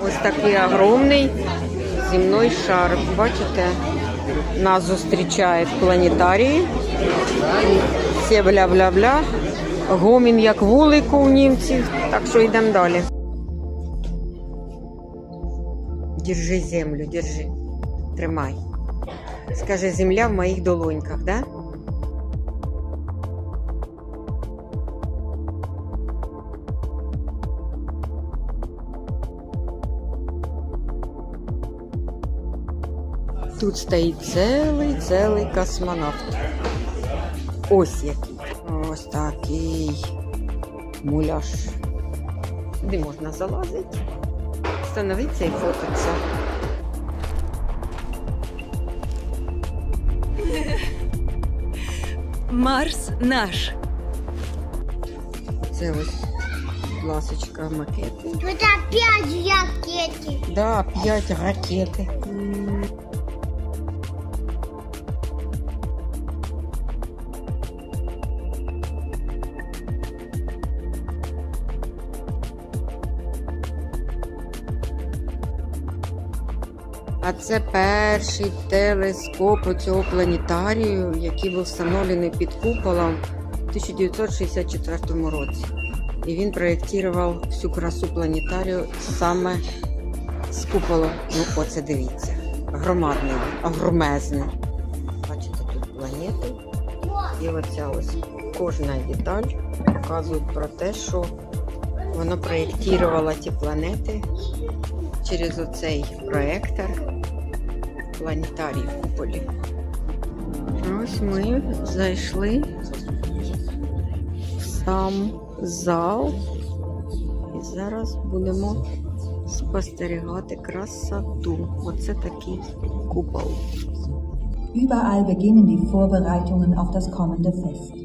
Ось такий огромний земний шар. Бачите, нас зустрічає в планетарії. Все бля-бля-бля. Гомін як вулику у німців. Так що йдемо далі. Держи землю, держи. Тримай. Скаже, земля в моїх долоньках, да? Тут стоїть цілий цілий космонавт. Ось який. Ось такий муляж. Сюди можна залазити, становитися і фотитися. Марс наш. Це ось, ласочка, макети. Тут опять ракети. Да, п'ять ракети. А це перший телескоп цього планетарію, який був встановлений під куполом у 1964 році. І він проєктував всю красу планетарію саме з куполу. Ну, оце дивіться. Громадний, огромезний. Бачите, тут планети. І оця ось кожна деталь показує про те, що воно проєктувало ті планети через оцей проектор планетарій в куполі. Ось ми зайшли в сам зал. І зараз будемо спостерігати красоту. Оце такий купол. Überall beginnen die Vorbereitungen auf das kommende Fest.